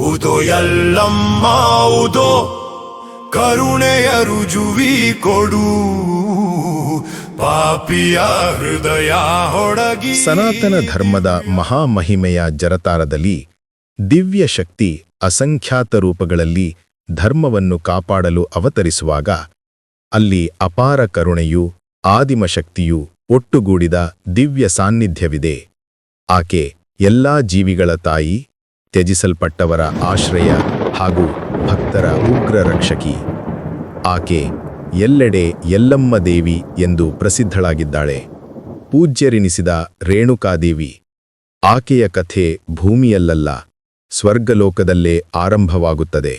ಉದೋ ಎಲ್ಲಮ್ಮ ಉದೋ ಕರುಣೆಯ ರುಜುವಿ ಕೊಡು. ಪಾಪಿಯ ಹೃದಯ ಹೊಡಗಿ. ಸನಾತನ ಧರ್ಮದ ಮಹಾಮಹಿಮೆಯ ಜರತಾರದಲ್ಲಿ ದಿವ್ಯ ಶಕ್ತಿ ಅಸಂಖ್ಯಾತ ರೂಪಗಳಲ್ಲಿ ಧರ್ಮವನ್ನು ಕಾಪಾಡಲು ಅವತರಿಸುವಾಗ ಅಲ್ಲಿ ಅಪಾರ ಕರುಣೆಯು ಆದಿಮ ಶಕ್ತಿಯು ಒಟ್ಟುಗೂಡಿದ ದಿವ್ಯ ಸಾನ್ನಿಧ್ಯವಿದೆ. ಆಕೆ ಎಲ್ಲಾ ಜೀವಿಗಳ ತಾಯಿ ತ್ಯಜಿಸಲ್ಪಟ್ಟವರ ಆಶ್ರಯ ಹಾಗೂ ಭಕ್ತರ ಉಗ್ರ ರಕ್ಷಕಿ. ಆಕೆ ಎಲ್ಲೆಡೆ ಎಲ್ಲಮ್ಮ ದೇವಿ ಎಂದು ಪ್ರಸಿದ್ಧಳಾಗಿದ್ದಾಳೆ. ಪೂಜ್ಯರೆನಿಸಿದ ರೇಣುಕಾದೇವಿ. ಆಕೆಯ ಕಥೆ ಭೂಮಿಯಲ್ಲಲ್ಲ, ಸ್ವರ್ಗಲೋಕದಲ್ಲೇ ಆರಂಭವಾಗುತ್ತದೆ.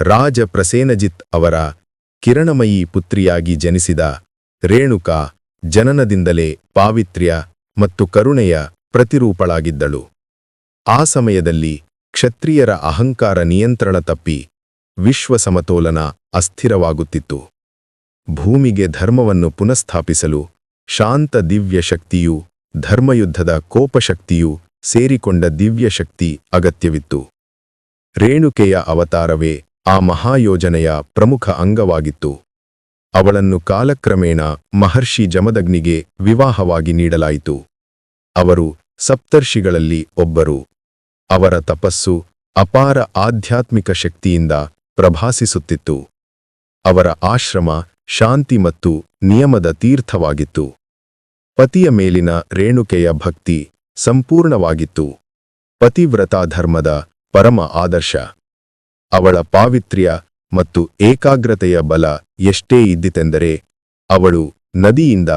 ರಾಜ ಪ್ರಸೇನಜಿತ್ ಅವರ ಕಿರಣಮಯಿ ಪುತ್ರಿಯಾಗಿ ಜನಿಸಿದ ರೇಣುಕಾ ಜನನದಿಂದಲೇ ಪಾವಿತ್ರ್ಯ ಮತ್ತು ಕರುಣೆಯ ಪ್ರತಿರೂಪಳಾಗಿದ್ದಳು. ಆ ಸಮಯದಲ್ಲಿ ಕ್ಷತ್ರಿಯರ ಅಹಂಕಾರ ನಿಯಂತ್ರಣ ತಪ್ಪಿ ವಿಶ್ವ ಸಮತೋಲನ ಅಸ್ಥಿರವಾಗುತ್ತಿತ್ತು. ಭೂಮಿಗೆ ಧರ್ಮವನ್ನು ಪುನಃಸ್ಥಾಪಿಸಲು ಶಾಂತ ದಿವ್ಯ ಶಕ್ತಿಯು, ಧರ್ಮಯುದ್ಧದ ಕೋಪಶಕ್ತಿಯು ಸೇರಿಕೊಂಡ ದಿವ್ಯ ಶಕ್ತಿ ಅಗತ್ಯವಿತ್ತು. ರೇಣುಕೆಯ ಅವತಾರವೇ ಆ ಮಹಾಯೋಜನೆಯ ಪ್ರಮುಖ ಅಂಗವಾಗಿತ್ತು. ಅವಳನ್ನು ಕಾಲಕ್ರಮೇಣ ಮಹರ್ಷಿ ಜಮದಗ್ನಿಗೆ ವಿವಾಹವಾಗಿ ನೀಡಲಾಯಿತು. ಅವರು ಸಪ್ತರ್ಷಿಗಳಲ್ಲಿ ಒಬ್ಬರು. ಅವರ ತಪಸ್ಸು ಅಪಾರ ಆಧ್ಯಾತ್ಮಿಕ ಶಕ್ತಿಯಿಂದ ಪ್ರಭಾಸಿಸುತ್ತಿತ್ತು. ಅವರ ಆಶ್ರಮ ಶಾಂತಿ ಮತ್ತು ನಿಯಮದ ತೀರ್ಥವಾಗಿತ್ತು. ಪತಿಯ ಮೇಲಿನ ರೇಣುಕೆಯ ಭಕ್ತಿ ಸಂಪೂರ್ಣವಾಗಿತ್ತು. ಪತಿವ್ರತಾ ಧರ್ಮದ ಪರಮ ಆದರ್ಶ. ಅವಳ ಪಾವಿತ್ರ್ಯ ಮತ್ತು ಏಕಾಗ್ರತೆಯ ಬಲ ಎಷ್ಟೇ ಇದ್ದಿತೆಂದರೆ ಅವಳು ನದಿಯಿಂದ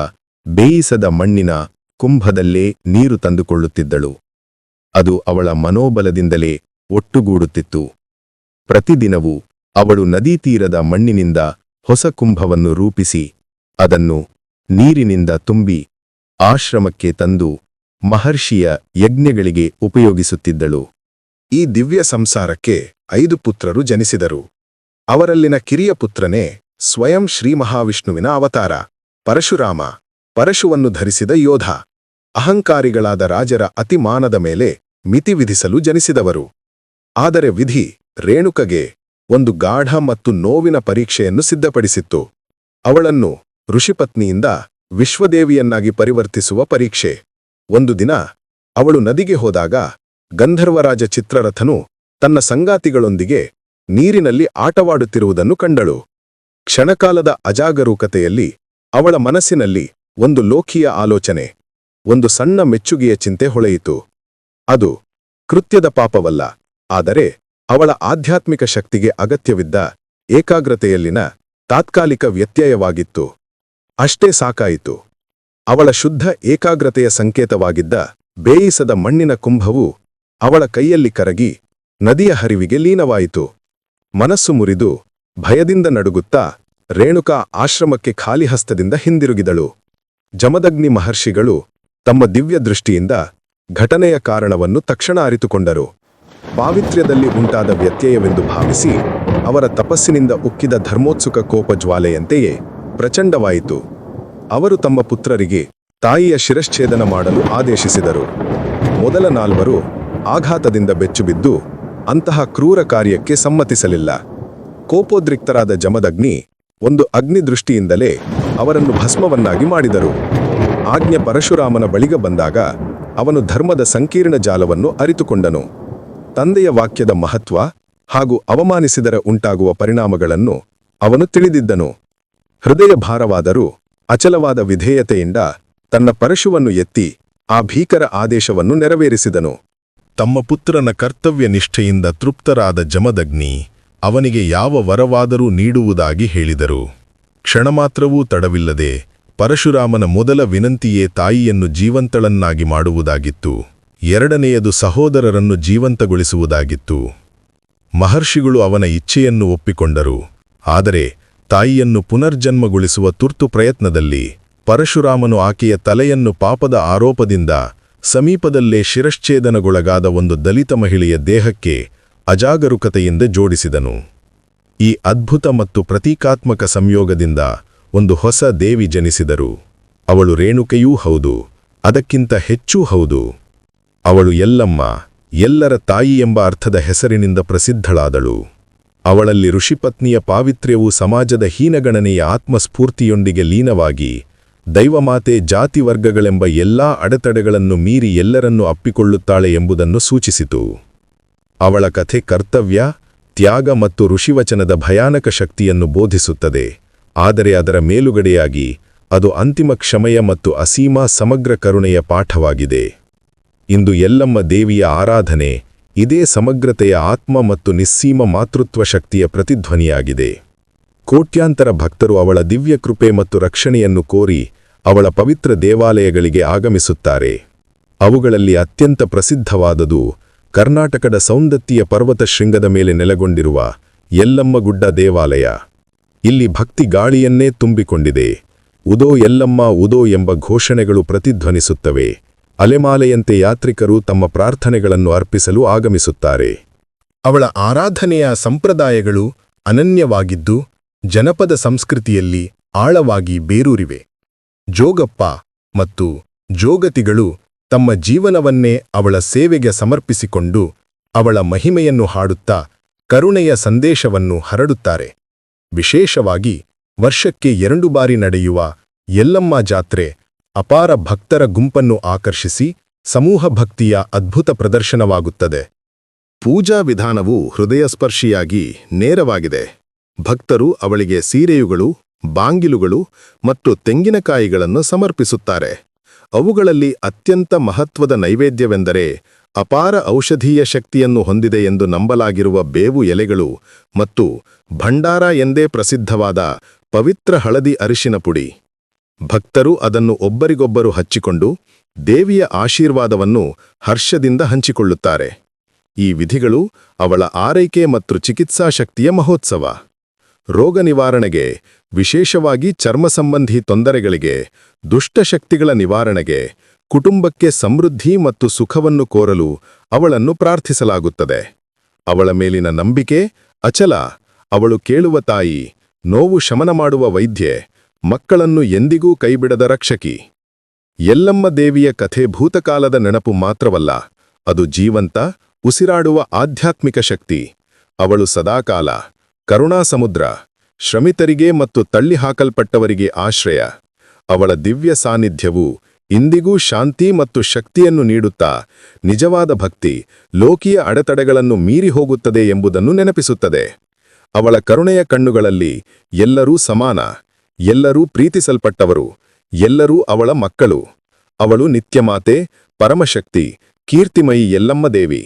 ಬೇಯಿಸದ ಮಣ್ಣಿನ ಕುಂಭದಲ್ಲೇ ನೀರು ತಂದುಕೊಳ್ಳುತ್ತಿದ್ದಳು. ಅದು ಅವಳ ಮನೋಬಲದಿಂದಲೇ ಒಟ್ಟುಗೂಡುತ್ತಿತ್ತು. ಪ್ರತಿದಿನವೂ ಅವಳು ನದೀ ತೀರದ ಮಣ್ಣಿನಿಂದ ಹೊಸ ಕುಂಭವನ್ನು ರೂಪಿಸಿ ಅದನ್ನು ನೀರಿನಿಂದ ತುಂಬಿ ಆಶ್ರಮಕ್ಕೆ ತಂದು ಮಹರ್ಷಿಯ ಯಜ್ಞಗಳಿಗೆ ಉಪಯೋಗಿಸುತ್ತಿದ್ದಳು. ಈ ದಿವ್ಯ ಸಂಸಾರಕ್ಕೆ ಐದು ಪುತ್ರರು ಜನಿಸಿದರು. ಅವರಲ್ಲಿನ ಕಿರಿಯ ಪುತ್ರನೇ ಸ್ವಯಂ ಶ್ರೀ ಮಹಾವಿಷ್ಣುವಿನ ಅವತಾರ, ಪರಶುರಾಮ, ಪರಶುವನ್ನು ಧರಿಸಿದ ಯೋಧ, ಅಹಂಕಾರಿಗಳಾದ ರಾಜರ ಅತಿಮಾನದ ಮೇಲೆ ಮಿತಿ ವಿಧಿಸಲು ಜನಿಸಿದವರು. ಆದರೆ ವಿಧಿ ರೇಣುಕಗೆ ಒಂದು ಗಾಢ ಮತ್ತು ನೋವಿನ ಪರೀಕ್ಷೆಯನ್ನು ಸಿದ್ಧಪಡಿಸಿತ್ತು. ಅವಳನ್ನು ಋಷಿಪತ್ನಿಯಿಂದ ವಿಶ್ವದೇವಿಯನ್ನಾಗಿ ಪರಿವರ್ತಿಸುವ ಪರೀಕ್ಷೆ. ಒಂದು ದಿನ ಅವಳು ನದಿಗೆ ಹೋದಾಗ ಗಂಧರ್ವರಾಜ ಚಿತ್ರರಥನು ತನ್ನ ಸಂಗಾತಿಗಳೊಂದಿಗೆ ನೀರಿನಲ್ಲಿ ಆಟವಾಡುತ್ತಿರುವುದನ್ನು ಕಂಡಳು. ಕ್ಷಣಕಾಲದ ಅಜಾಗರೂಕತೆಯಲ್ಲಿ ಅವಳ ಮನಸ್ಸಿನಲ್ಲಿ ಒಂದು ಲೋಕಿಯ ಆಲೋಚನೆ, ಒಂದು ಸಣ್ಣ ಮೆಚ್ಚುಗೆಯ ಚಿಂತೆ ಹೊಳೆಯಿತು. ಅದು ಕೃತ್ಯದ ಪಾಪವಲ್ಲ, ಆದರೆ ಅವಳ ಆಧ್ಯಾತ್ಮಿಕ ಶಕ್ತಿಗೆ ಅಗತ್ಯವಿದ್ದ ಏಕಾಗ್ರತೆಯಲ್ಲಿನ ತಾತ್ಕಾಲಿಕ ವ್ಯತ್ಯಯವಾಗಿತ್ತು. ಅಷ್ಟೇ ಸಾಕಾಯಿತು. ಅವಳ ಶುದ್ಧ ಏಕಾಗ್ರತೆಯ ಸಂಕೇತವಾಗಿದ್ದ ಬೇಯಿಸದ ಮಣ್ಣಿನ ಕುಂಭವು ಅವಳ ಕೈಯಲ್ಲಿ ಕರಗಿ ನದಿಯ ಹರಿವಿಗೆ ಲೀನವಾಯಿತು. ಮನಸ್ಸು ಮುರಿದು ಭಯದಿಂದ ನಡುಗುತ್ತಾ ರೇಣುಕಾ ಆಶ್ರಮಕ್ಕೆ ಖಾಲಿ ಹಸ್ತದಿಂದ ಹಿಂದಿರುಗಿದಳು. ಜಮದಗ್ನಿ ಮಹರ್ಷಿಗಳು ತಮ್ಮ ದಿವ್ಯ ದೃಷ್ಟಿಯಿಂದ ಘಟನೆಯ ಕಾರಣವನ್ನು ತಕ್ಷಣ ಅರಿತುಕೊಂಡರು. ಪಾವಿತ್ರ್ಯದಲ್ಲಿ ಉಂಟಾದ ವ್ಯತ್ಯಯವೆಂದು ಭಾವಿಸಿ ಅವರ ತಪಸ್ಸಿನಿಂದ ಉಕ್ಕಿದ ಧರ್ಮೋತ್ಸುಕ ಕೋಪ ಜ್ವಾಲೆಯಂತೆಯೇ ಪ್ರಚಂಡವಾಯಿತು. ಅವರು ತಮ್ಮ ಪುತ್ರರಿಗೆ ತಾಯಿಯ ಶಿರಶ್ಛೇದನ ಮಾಡಲು ಆದೇಶಿಸಿದರು. ಮೊದಲ ನಾಲ್ವರು ಆಘಾತದಿಂದ ಬೆಚ್ಚುಬಿದ್ದು ಅಂತಹ ಕ್ರೂರ ಕಾರ್ಯಕ್ಕೆ ಸಮ್ಮತಿಸಲಿಲ್ಲ. ಕೋಪೋದ್ರಿಕ್ತರಾದ ಜಮದಗ್ನಿ ಒಂದು ಅಗ್ನಿದೃಷ್ಟಿಯಿಂದಲೇ ಅವರನ್ನು ಭಸ್ಮವನ್ನಾಗಿ ಮಾಡಿದರು. ಆಜ್ಞೆ ಪರಶುರಾಮನ ಬಳಿಗ ಬಂದಾಗ ಅವನು ಧರ್ಮದ ಸಂಕೀರ್ಣ ಜಾಲವನ್ನು ಅರಿತುಕೊಂಡನು. ತಂದೆಯ ವಾಕ್ಯದ ಮಹತ್ವ ಹಾಗೂ ಅವಮಾನಿಸಿದರ ಉಂಟಾಗುವ ಪರಿಣಾಮಗಳನ್ನು ಅವನು ತಿಳಿದಿದ್ದನು. ಹೃದಯ ಭಾರವಾದರೂ ಅಚಲವಾದ ವಿಧೇಯತೆಯಿಂದ ತನ್ನ ಪರಶುವನ್ನು ಎತ್ತಿ ಆ ಭೀಕರ ಆದೇಶವನ್ನು ನೆರವೇರಿಸಿದನು. ತಮ್ಮ ಪುತ್ರನ ಕರ್ತವ್ಯ ನಿಷ್ಠೆಯಿಂದ ತೃಪ್ತರಾದ ಜಮದಗ್ನಿ ಅವನಿಗೆ ಯಾವ ವರವಾದರೂ ನೀಡುವುದಾಗಿ ಹೇಳಿದರು. ಕ್ಷಣಮಾತ್ರವೂ ತಡವಿಲ್ಲದೆ ಪರಶುರಾಮನ ಮೊದಲ ವಿನಂತಿಯೇ ತಾಯಿಯನ್ನು ಜೀವಂತಳನ್ನಾಗಿ ಮಾಡುವುದಾಗಿತ್ತು. ಎರಡನೆಯದು ಸಹೋದರರನ್ನು ಜೀವಂತಗೊಳಿಸುವುದಾಗಿತ್ತು. ಮಹರ್ಷಿಗಳು ಅವನ ಇಚ್ಛೆಯನ್ನು ಒಪ್ಪಿಕೊಂಡರು. ಆದರೆ, ತಾಯಿಯನ್ನು ಪುನರ್ಜನ್ಮಗೊಳಿಸುವ ತುರ್ತು ಪ್ರಯತ್ನದಲ್ಲಿ ಪರಶುರಾಮನು ಆಕೆಯ ತಲೆಯನ್ನು ಪಾಪದ ಆರೋಪದಿಂದ ಸಮೀಪದಲ್ಲೇ ಶಿರಶ್ಛೇದನಗೊಳಗಾದ ಒಂದು ದಲಿತ ಮಹಿಳೆಯ ದೇಹಕ್ಕೆ ಅಜಾಗರೂಕತೆಯಿಂದ ಜೋಡಿಸಿದನು. ಈ ಅದ್ಭುತ ಮತ್ತು ಪ್ರತೀಕಾತ್ಮಕ ಸಂಯೋಗದಿಂದ ಒಂದು ಹೊಸ ದೇವಿ ಜನಿಸಿದರು. ಅವಳು ರೇಣುಕೆಯೂ ಹೌದು, ಅದಕ್ಕಿಂತ ಹೆಚ್ಚೂ ಹೌದು. ಅವಳು ಎಲ್ಲಮ್ಮ, ಎಲ್ಲರ ತಾಯಿ ಎಂಬ ಅರ್ಥದ ಹೆಸರಿನಿಂದ ಪ್ರಸಿದ್ಧಳಾದಳು. ಅವಳಲ್ಲಿ ಋಷಿಪತ್ನಿಯ ಪಾವಿತ್ರ್ಯವು ಸಮಾಜದ ಹೀನಗಣನೆಯ ಆತ್ಮಸ್ಫೂರ್ತಿಯೊಂದಿಗೆ ಲೀನವಾಗಿ, ದೈವಮಾತೆ ಜಾತಿ ವರ್ಗಗಳೆಂಬ ಎಲ್ಲಾ ಅಡೆತಡೆಗಳನ್ನು ಮೀರಿ ಎಲ್ಲರನ್ನು ಅಪ್ಪಿಕೊಳ್ಳುತ್ತಾಳೆ ಎಂಬುದನ್ನು ಸೂಚಿಸಿತು. ಅವಳ ಕಥೆ ಕರ್ತವ್ಯ, ತ್ಯಾಗ ಮತ್ತು ಋಷಿವಚನದ ಭಯಾನಕ ಶಕ್ತಿಯನ್ನು ಬೋಧಿಸುತ್ತದೆ. ಆದರೆ ಅದರ ಮೇಲುಗಡೆಯಾಗಿ ಅದು ಅಂತಿಮ ಕ್ಷಮೆಯ ಮತ್ತು ಅಸೀಮ ಸಮಗ್ರ ಕರುಣೆಯ ಪಾಠವಾಗಿದೆ. ಇಂದು ಎಲ್ಲಮ್ಮ ದೇವಿಯ ಆರಾಧನೆ ಇದೇ ಸಮಗ್ರತೆಯ ಆತ್ಮ ಮತ್ತು ನಿಸ್ಸೀಮ ಮಾತೃತ್ವ ಶಕ್ತಿಯ ಪ್ರತಿಧ್ವನಿಯಾಗಿದೆ. ಕೋಟ್ಯಾಂತರ ಭಕ್ತರು ಅವಳ ದಿವ್ಯ ಕೃಪೆ ಮತ್ತು ರಕ್ಷಣೆಯನ್ನು ಕೋರಿ ಅವಳ ಪವಿತ್ರ ದೇವಾಲಯಗಳಿಗೆ ಆಗಮಿಸುತ್ತಾರೆ. ಅವುಗಳಲ್ಲಿ ಅತ್ಯಂತ ಪ್ರಸಿದ್ಧವಾದದು ಕರ್ನಾಟಕದ ಸೌಂದತ್ತಿಯ ಪರ್ವತ ಶೃಂಗದ ಮೇಲೆ ನೆಲೆಗೊಂಡಿರುವ ಯಲ್ಲಮ್ಮಗುಡ್ಡ ದೇವಾಲಯ. ಇಲ್ಲಿ ಭಕ್ತಿ ಗಾಳಿಯನ್ನೇ ತುಂಬಿಕೊಂಡಿದೆ. ಉದೋ ಎಲ್ಲಮ್ಮ ಉದೋ ಎಂಬ ಘೋಷಣೆಗಳು ಪ್ರತಿಧ್ವನಿಸುತ್ತವೆ. ಅಲೆಮಾಲೆಯಂತೆ ಯಾತ್ರಿಕರು ತಮ್ಮ ಪ್ರಾರ್ಥನೆಗಳನ್ನು ಅರ್ಪಿಸಲು ಆಗಮಿಸುತ್ತಾರೆ. ಅವಳ ಆರಾಧನೆಯ ಸಂಪ್ರದಾಯಗಳು ಅನನ್ಯವಾಗಿದ್ದು, ಜನಪದ ಸಂಸ್ಕೃತಿಯಲ್ಲಿ ಆಳವಾಗಿ ಬೇರೂರಿವೆ. ಜೋಗಪ್ಪ ಮತ್ತು ಜೋಗತಿಗಳು ತಮ್ಮ ಜೀವನವನ್ನೇ ಅವಳ ಸೇವೆಗೆ ಸಮರ್ಪಿಸಿಕೊಂಡು ಅವಳ ಮಹಿಮೆಯನ್ನು ಹಾಡುತ್ತಾ ಕರುಣೆಯ ಸಂದೇಶವನ್ನು ಹರಡುತ್ತಾರೆ. ವಿಶೇಷವಾಗಿ ವರ್ಷಕ್ಕೆ ಎರಡು ಬಾರಿ ನಡೆಯುವ ಎಲ್ಲಮ್ಮ ಜಾತ್ರೆ ಅಪಾರ ಭಕ್ತರ ಗುಂಪನ್ನು ಆಕರ್ಷಿಸಿ ಸಮೂಹ ಭಕ್ತಿಯ ಅದ್ಭುತ ಪ್ರದರ್ಶನವಾಗುತ್ತದೆ. ಪೂಜಾ ವಿಧಾನವು ಹೃದಯಸ್ಪರ್ಶಿಯಾಗಿ ನೇರವಾಗಿದೆ. ಭಕ್ತರು ಅವಳಿಗೆ ಸೀರೆಯುಗಳು, ಬಾಂಗಿಲುಗಳು ಮತ್ತು ತೆಂಗಿನಕಾಯಿಗಳನ್ನು ಸಮರ್ಪಿಸುತ್ತಾರೆ. ಅವುಗಳಲ್ಲಿ ಅತ್ಯಂತ ಮಹತ್ವದ ನೈವೇದ್ಯವೆಂದರೆ ಅಪಾರ ಔಷಧೀಯ ಶಕ್ತಿಯನ್ನು ಹೊಂದಿದೆ ಎಂದು ನಂಬಲಾಗಿರುವ ಬೇವು ಎಲೆಗಳು ಮತ್ತು ಭಂಡಾರ ಎಂದೇ ಪ್ರಸಿದ್ಧವಾದ ಪವಿತ್ರ ಹಳದಿ ಅರಿಶಿನ ಪುಡಿ. ಭಕ್ತರು ಅದನ್ನು ಒಬ್ಬರಿಗೊಬ್ಬರು ಹಚ್ಚಿಕೊಂಡು ದೇವಿಯ ಆಶೀರ್ವಾದವನ್ನು ಹರ್ಷದಿಂದ ಹಂಚಿಕೊಳ್ಳುತ್ತಾರೆ. ಈ ವಿಧಿಗಳು ಅವಳ ಆರೈಕೆ ಮತ್ತು ಚಿಕಿತ್ಸಾ ಶಕ್ತಿಯ ಮಹೋತ್ಸವ. ರೋಗ ನಿವಾರಣೆಗೆ, ವಿಶೇಷವಾಗಿ ಚರ್ಮ ಸಂಬಂಧಿ ತೊಂದರೆಗಳಿಗೆ ದುಷ್ಟಶಕ್ತಿಗಳ ನಿವಾರಣೆಗೆ ಕುಟುಂಬಕ್ಕೆ ಸಮೃದ್ಧಿ ಮತ್ತು ಸುಖವನ್ನು ಕೋರಲು ಅವಳನ್ನು ಪ್ರಾರ್ಥಿಸಲಾಗುತ್ತದೆ. ಅವಳ ಮೇಲಿನ ನಂಬಿಕೆ, ಅಚಲ. ಅವಳು ಕೇಳುವ ತಾಯಿ, ನೋವು ಶಮನ ಮಾಡುವ ವೈದ್ಯೆ, ಮಕ್ಕಳನ್ನು ಎಂದಿಗೂ ಕೈಬಿಡದ ರಕ್ಷಕಿ. ಎಲ್ಲಮ್ಮ ದೇವಿಯ ಕಥೆ ಭೂತಕಾಲದ ನೆನಪು ಮಾತ್ರವಲ್ಲ, ಅದು ಜೀವಂತ, ಉಸಿರಾಡುವ ಆಧ್ಯಾತ್ಮಿಕ ಶಕ್ತಿ. ಅವಳು ಸದಾಕಾಲ ಕರುಣಾಸಮುದ್ರ ಶ್ರಮಿತರಿಗೆ ಮತ್ತು ತಳ್ಳಿಹಾಕಲ್ಪಟ್ಟವರಿಗೆ ಆಶ್ರಯ. ಅವಳ ದಿವ್ಯ ಸಾನ್ನಿಧ್ಯವು ಇಂದಿಗೂ ಶಾಂತಿ ಮತ್ತು ಶಕ್ತಿಯನ್ನು ನೀಡುತ್ತಾ ನಿಜವಾದ ಭಕ್ತಿ ಲೋಕಿಯ ಅಡೆತಡೆಗಳನ್ನು ಮೀರಿ ಹೋಗುತ್ತದೆ ಎಂಬುದನ್ನು ನೆನಪಿಸುತ್ತದೆ. ಅವಳ ಕರುಣೆಯ ಕಣ್ಣುಗಳಲ್ಲಿ ಎಲ್ಲರೂ ಸಮಾನ, ಎಲ್ಲರೂ ಪ್ರೀತಿಸಲ್ಪಟ್ಟವರು, ಎಲ್ಲರೂ ಅವಳ ಮಕ್ಕಳು. ಅವಳು ನಿತ್ಯಮಾತೆ, ಪರಮಶಕ್ತಿ, ಕೀರ್ತಿಮಯಿ ಯಲ್ಲಮ್ಮ ದೇವಿ.